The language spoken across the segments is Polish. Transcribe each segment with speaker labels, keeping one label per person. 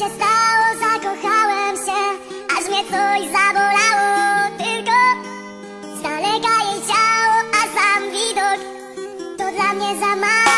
Speaker 1: się stało, zakochałem się Aż mnie coś zabolało. Tylko z daleka jej ciało, a sam widok To dla mnie za mało.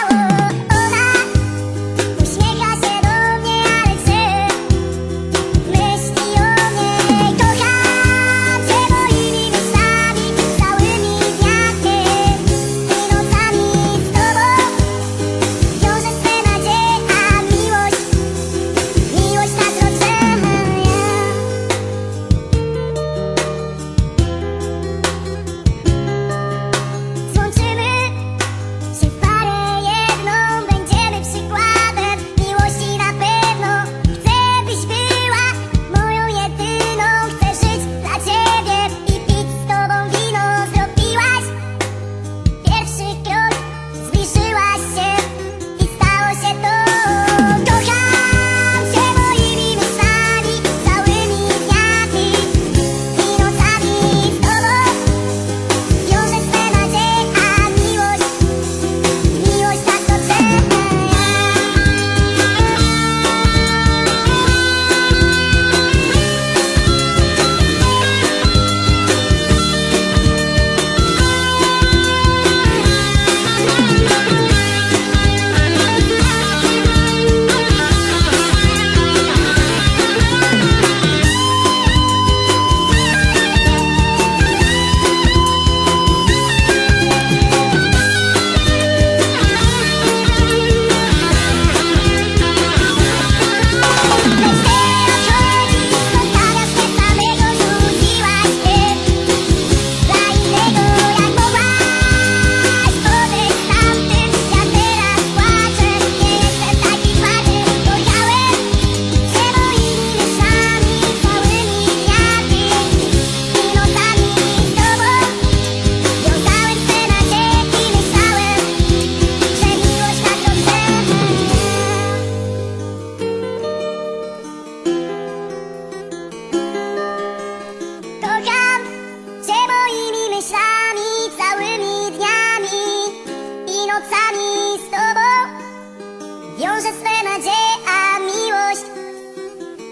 Speaker 1: Swe nadzieje, a miłość,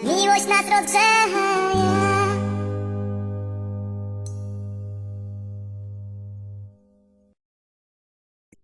Speaker 1: miłość nas rozgrzeje.